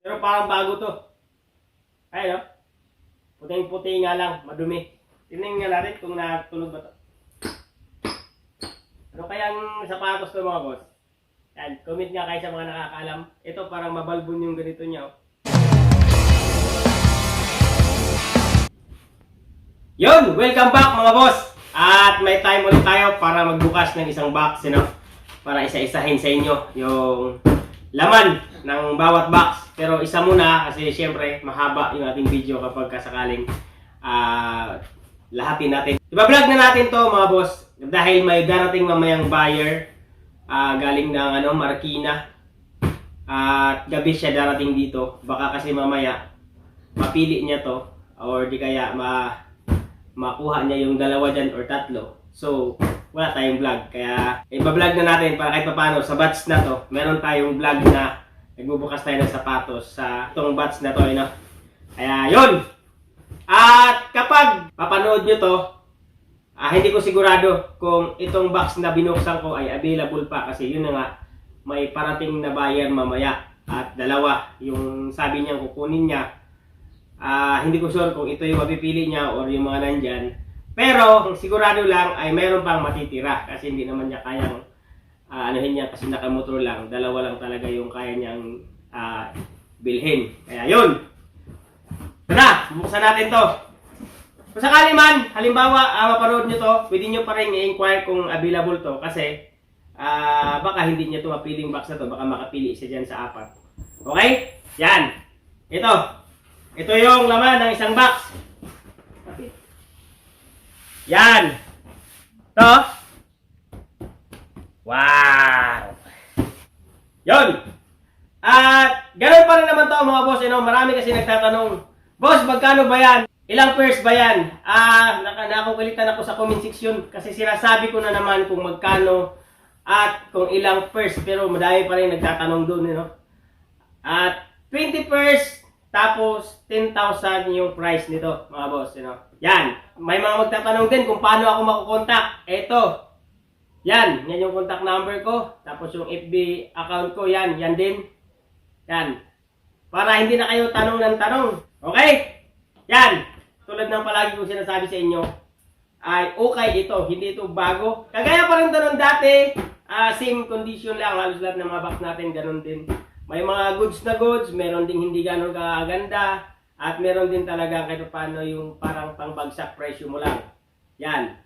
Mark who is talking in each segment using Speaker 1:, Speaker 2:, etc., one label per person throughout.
Speaker 1: Pero parang bago to. Ay, no? Puting-puti nga lang, madumi. Tingnan nga natin kung natulog ba to. Ano kayang sapatos to mga boss? Yan, comment nga kayo sa mga nakakaalam. Ito parang mabalbon yung ganito niya. Oh. Yun! Welcome back mga boss! At may time ulit tayo para magbukas ng isang box, you know? Para isa-isahin sa inyo yung laman ng bawat box. Pero isa muna kasi syempre mahaba yung ating video kapag kasakaling ah lahatin natin. Iba-vlog na natin to mga boss dahil may darating mamayang buyer ah, galing ng ano, Marikina. At gabi siya darating dito. Baka kasi mamaya mapili niya to or di kaya ma makuha niya yung dalawa dyan or tatlo. So, wala tayong vlog. Kaya, iba-vlog na natin para kahit paano sa batch na to, meron tayong vlog na nagbubukas tayo ng sapatos sa itong batch na to. You know? Kaya, yun! At kapag papanood nyo to, ah, hindi ko sigurado kung itong box na binuksan ko ay available pa kasi yun na nga, may parating na buyer mamaya. At dalawa, yung sabi niya kukunin niya, Ah, hindi ko sure kung ito yung mapipili niya or yung mga nandyan. Pero, sigurado lang ay meron pang matitira kasi hindi naman niya kayang ah, anuhin niya kasi nakamotor lang. Dalawa lang talaga yung kaya niyang ah, bilhin. Kaya yun! Tara, buksan natin to. Kung sakali man, halimbawa, ah, mapanood nyo to, pwede nyo pa rin i-inquire kung available to kasi ah, baka hindi niya to mapiling box na to, baka makapili siya dyan sa apat. Okay? Yan. Ito. Ito yung laman ng isang box. Yan. Ito. Wow. Yon. At ganun pa rin naman to mga boss. You know, marami kasi nagtatanong, Boss, magkano ba yan? Ilang pairs ba yan? Ah, naka, nakukulitan ako sa comment section kasi sinasabi ko na naman kung magkano at kung ilang pairs pero madami pa rin nagtatanong doon, you know. At 20 pairs tapos 10,000 yung price nito, mga boss, you know. Yan. May mga magtatanong din kung paano ako makukontak. Ito. Yan, yan yung contact number ko. Tapos yung FB account ko, yan, yan din. Yan. Para hindi na kayo tanong ng tanong. Okay? Yan. Tulad ng palagi ko sinasabi sa inyo, ay okay ito, hindi ito bago. Kagaya pa rin ito nung dati, ah, same condition lang, halos lahat ng mga box natin, ganun din. May mga goods na goods, meron ding hindi ganun kaganda, at meron din talaga kahit paano yung parang pangbagsak presyo mo lang. Yan.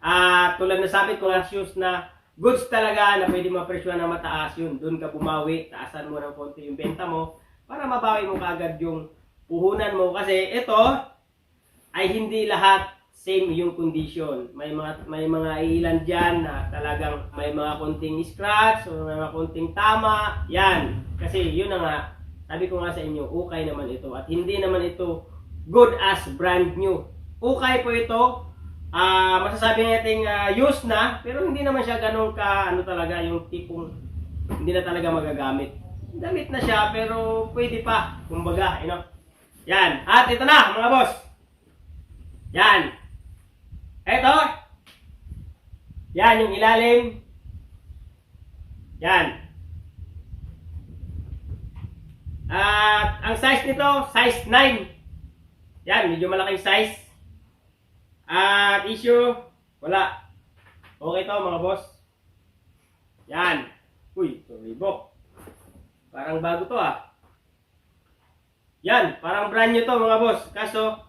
Speaker 1: At tulad na sabi ko, ang shoes na goods talaga na pwede mapresyohan na mataas yun. Doon ka bumawi, taasan mo ng konti yung benta mo para mabawi mo kagad yung puhunan mo. Kasi ito ay hindi lahat same yung condition. May mga may mga ilan diyan na talagang may mga konting scratch o may mga konting tama. Yan. Kasi yun na nga, sabi ko nga sa inyo, ukay naman ito. At hindi naman ito good as brand new. Ukay po ito. Ah, masasabi natin ah, used na, pero hindi naman siya ganun ka ano talaga yung tipong hindi na talaga magagamit. Damit na siya pero pwede pa, kumbaga, you know. Yan. At ito na, mga boss. Yan. Ito. Yan yung ilalim. Yan. At ang size nito, size 9. Yan, medyo malaking size. At issue, wala. Okay to mga boss. Yan. Uy, Reebok. Parang bago to ah. Yan, parang brand new to mga boss. Kaso,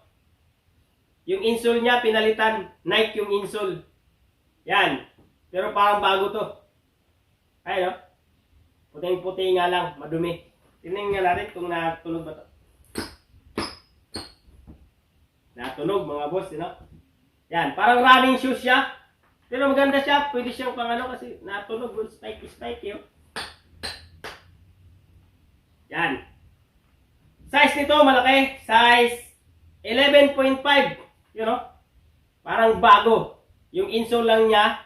Speaker 1: yung insole niya pinalitan. Nike yung insole. Yan. Pero parang bago to. Ay no? Puting-puti nga lang, madumi. Tingnan nga natin kung natunog ba to. Natunog mga boss, you know? Yan, parang running shoes siya. Pero maganda siya, pwede siyang pang ano kasi natunog, good spike spike yun. Yan. Size nito malaki, size 11.5, you know? Parang bago. Yung insole lang niya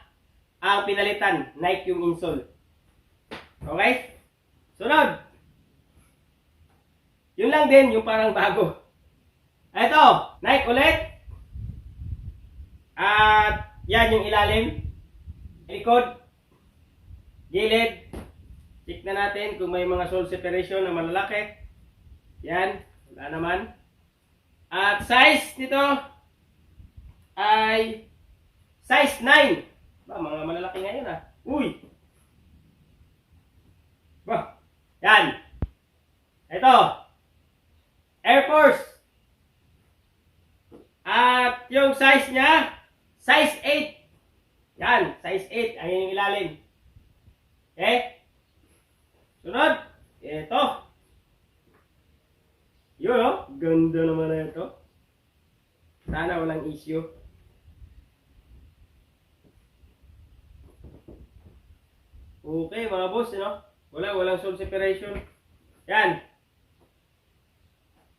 Speaker 1: ang pinalitan, Nike yung insole. Okay? Sunod. Yun lang din, yung parang bago. Ito, Nike ulit. At yan yung ilalim. Likod. Gilid. Check na natin kung may mga sole separation na malalaki. Yan. Wala naman. At size nito ay size 9. Ba, mga malalaki ngayon ah. Uy! Ba, yan. Ito. Air Force. At yung size niya, size 8. Yan, size 8. Ayun yung ilalim. Okay? Sunod. Ito. Yun oh. Ganda naman na ito. Sana walang issue. Okay mga boss, you know? Wala, walang soul separation. Yan.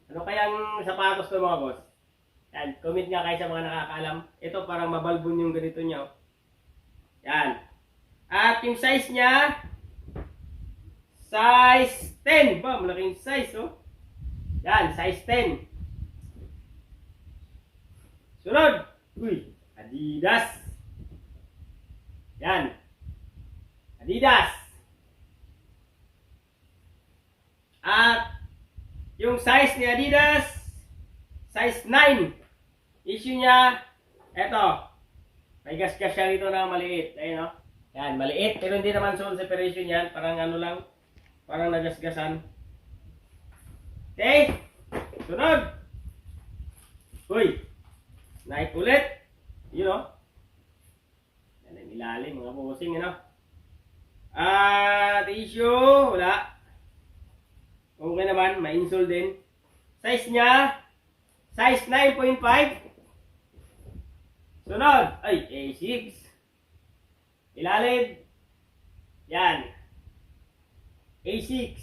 Speaker 1: Ano kayang sapatos to mga boss? Yan, comment nga kayo sa mga nakakaalam. Ito parang mabalbon yung ganito niya. oh. Yan. At yung size niya, size 10. Ba, malaking size, oh. Yan, size 10. Sunod. Uy, Adidas. Yan. Adidas. At yung size ni Adidas, size 9. Issue niya, eto. May gas-gas siya rito na maliit. Ayun, no? Yan, maliit. Pero hindi naman soul separation yan. Parang ano lang. Parang nagasgasan. Okay. Sunod. Uy. Nike ulit. Yun, no? Yan ang ilalim, mga bossing, ano? At issue, wala. Okay naman, may insole din. Size niya, size 9.5. Sunod, ay, A6. Ilalim, yan. A6.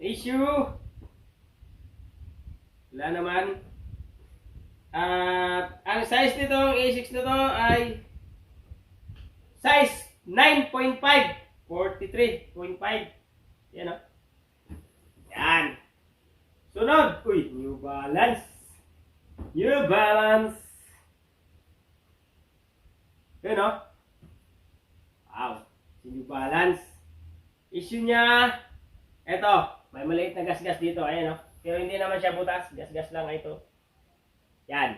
Speaker 1: Issue, wala naman. At ang size nitong A6 na to ay size 9.5. 43.5. Yan o. Yan. Sunod. Uy, New Balance. New Balance. Yan o. Wow. Si New Balance. Issue niya. Eto. May maliit na gas-gas dito. Ayan o. Pero hindi naman siya butas. Gas-gas lang ito. Yan.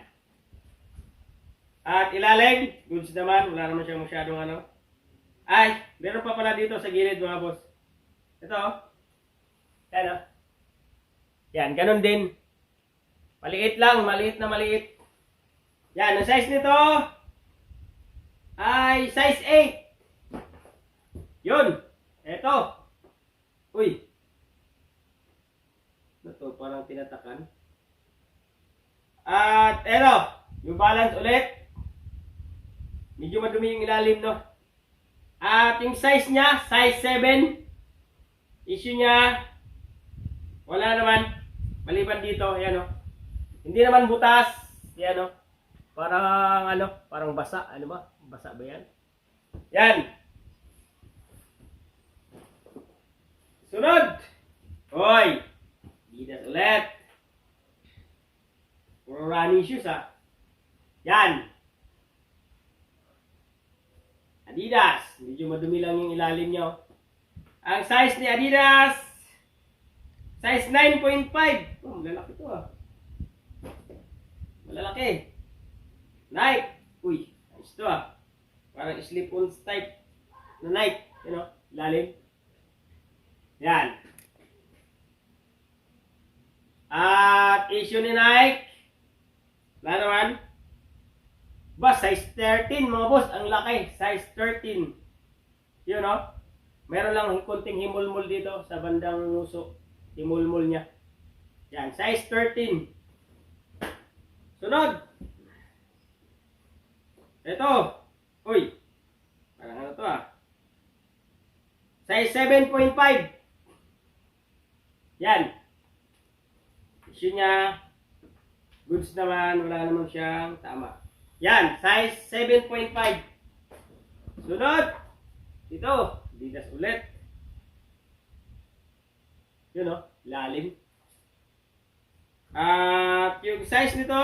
Speaker 1: At ilalim. Goods naman. Wala naman siya masyadong ano. Ay, meron pa pala dito sa gilid mga boss. Ito. oh. Yan oh. Yan, ganun din. Maliit lang, maliit na maliit. Yan, ang size nito ay size 8. Yun. Ito. Uy. Ano to? Parang tinatakan. At eto, yung balance ulit. Medyo madumi yung ilalim, no? At yung size niya, size 7. Issue niya, wala naman. Maliban dito, yan o. Hindi naman butas. Yan o. Parang ano, parang basa. Ano ba? Basa ba yan? Yan. Sunod. Hoy. Adidas ulit. Puro running shoes ah. Yan. Adidas. Medyo madumi lang yung ilalim niya. oh. Ang size ni Adidas, size 9.5. Oh, malalaki to ah. Malalaki. Nike. Uy, ayos to ah. Parang slip-on type na Nike. You know, ilalim. Yan. At issue ni Nike, wala naman. Ba, size 13 mga boss. Ang laki. Size 13. Yun no? Meron lang konting himulmul dito sa bandang nguso. Himulmul niya. Yan. Size 13. Sunod. Ito. Uy. Parang ano to ah. Size 7.5. Yan. Issue niya. Goods naman. Wala naman siyang tama. Yan, size 7.5. Sunod. Ito, Adidas ulit. Yun o, lalim. At yung size nito,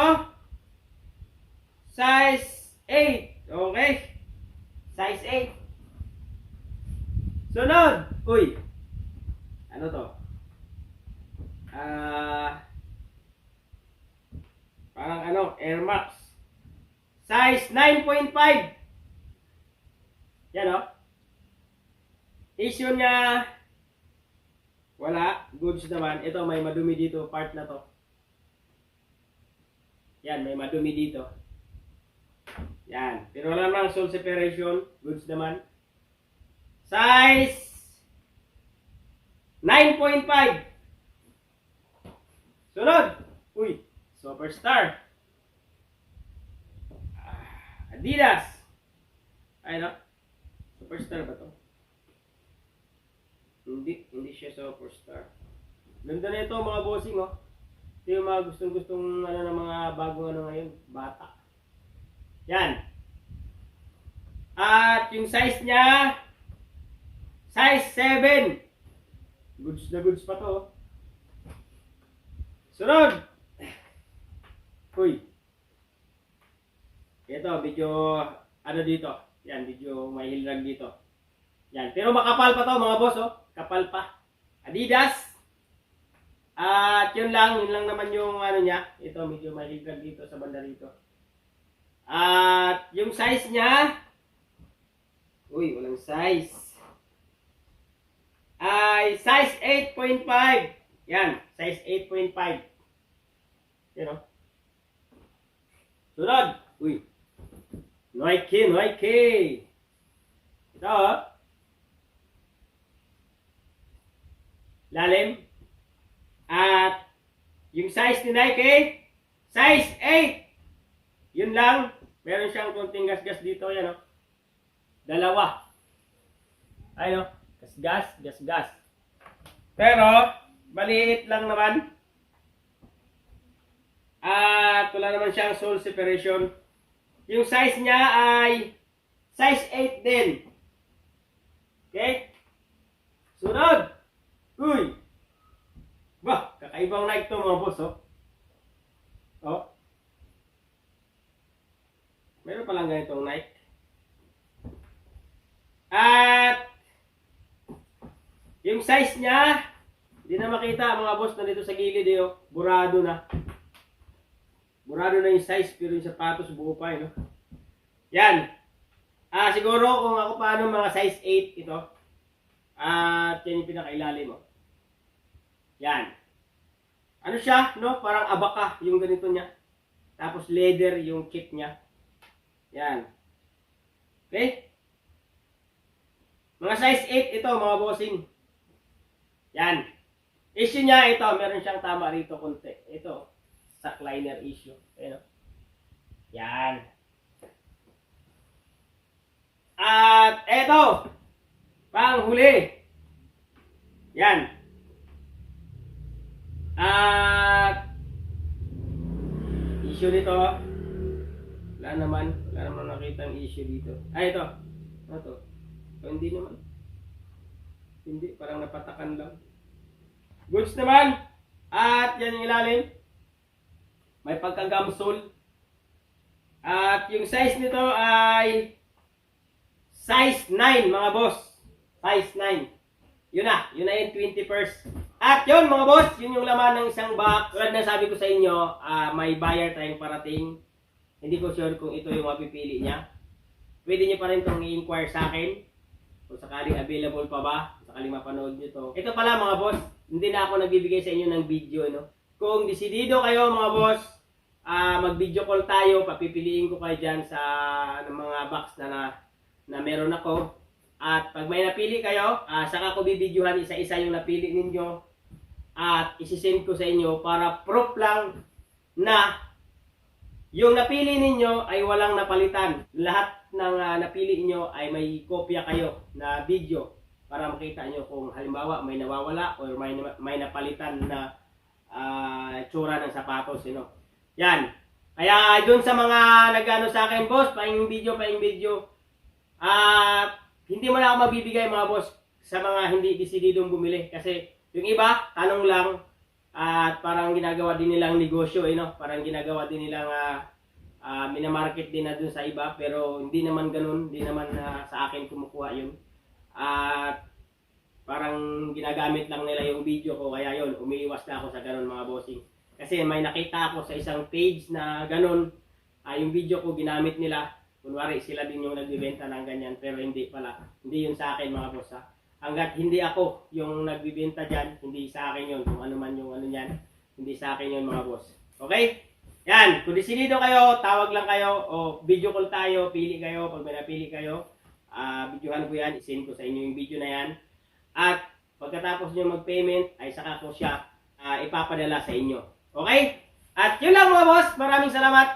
Speaker 1: size 8. Okay. Size 8. Sunod. Uy. Ano to? Ah, parang ano, Air Max. Size 9.5. Yan o. Issue niya, wala. Goods naman. Ito, may madumi dito. Part na to. Yan, may madumi dito. Yan. Pero wala namang soul separation. Goods naman. Size 9.5. Sunod. Uy, superstar. Adidas. Ay, no? Superstar ba to? Hindi, hindi siya superstar. Ganda na ito mga bossing, oh. Ito yung mga gustong-gustong ano ng mga bagong ano ngayon, bata. Yan. At yung size niya, size 7. Goods na goods pa to. oh. Sunod. Uy. Ito, video, ano dito. Yan, video may hilrag dito. Yan. Pero makapal pa to mga boss, oh. Kapal pa. Adidas. At yun lang, yun lang naman yung ano niya. Ito, medyo may hilrag dito sa banda rito. At yung size niya, uy, walang size. Ay, size 8.5. Yan, size 8.5. Yan o. Sunod. Uy. Nike, Nike. Ito. Lalim. At yung size ni Nike, size 8. Yun lang. Meron siyang konting gas-gas dito. Yan o. Dalawa. Ayun o. Gas-gas, gas-gas. Pero, maliit lang naman. At wala naman siyang soul separation. Yung size niya ay size 8 din. Okay? Sunod! Uy! Bah, kakaibang Nike to mga boss, oh. Oh. Meron palang ganitong Nike. At yung size niya, hindi na makita mga boss na dito sa gilid eh, oh. Burado na. Burado na yung size pero yung sapatos buo pa eh? Yan. Ah, siguro kung ako paano mga size 8 ito. At yan yung pinakailalim mo. Yan. Ano siya, no? Parang abaka yung ganito niya. Tapos leather yung kit niya. Yan. Okay? Mga size 8 ito, mga bossing. Yan. Issue niya ito, meron siyang tama rito konti. Ito, sack liner issue. Ayan o. Yan. At eto, panghuli. Yan. At issue nito, wala naman, wala naman nakita ang issue dito. Ay, ito. Ano to? Ito, hindi naman. Hindi, parang napatakan lang. Goods naman. At yan yung ilalim. May pagkagamsol. At yung size nito ay size 9 mga boss. Size 9. Yun na, yun na yung 21st. At yun mga boss, yun yung laman ng isang box. Tulad na sabi ko sa inyo, ah, may buyer tayong parating. Hindi ko sure kung ito yung mapipili niya. Pwede niyo pa rin itong i-inquire sa akin. Kung sakaling available pa ba, sakaling mapanood niyo to. Ito pala mga boss, hindi na ako nagbibigay sa inyo ng video, no? Kung desidido kayo mga boss, ah mag-video call tayo, papipiliin ko kayo dyan sa mga box na, na na meron ako. At pag may napili kayo, ah, saka ko bibidyohan isa-isa yung napili ninyo at isisend ko sa inyo para proof lang na yung napili ninyo ay walang napalitan. Lahat ng ah, napili niyo ay may kopya kayo na video para makita nyo kung halimbawa may nawawala or may, may napalitan na ah, tsura ng sapatos. You know. Yan. Kaya doon sa mga nagano sa akin, boss, paing video, paing video, ah hindi mo na ako mabibigay mga boss sa mga hindi desididong bumili. Kasi yung iba, tanong lang, at parang ginagawa din nilang negosyo, eh, no? Parang ginagawa din nilang ah, ah, minamarket din na dun sa iba, pero hindi naman ganun, hindi naman ah, sa akin kumukuha yun. At parang ginagamit lang nila yung video ko kaya yon umiiwas na ako sa ganun mga bossing. Kasi may nakita ako sa isang page na ganun, ah, yung video ko ginamit nila. Kunwari sila din yung nagbibenta ng ganyan pero hindi pala. Hindi yun sa akin mga boss ha. Hanggat hindi ako yung nagbibenta dyan, hindi sa akin yun. Kung ano man yung ano yan, hindi sa akin yun mga boss. Okay? Yan, kung desidido kayo, tawag lang kayo o video call tayo, pili kayo. Pag may napili kayo, ah videohan ko yan, isend ko sa inyo yung video na yan. At pagkatapos nyo mag-payment, ay saka ko siya ah, ipapadala sa inyo. Okay? At yun lang mga boss, maraming salamat.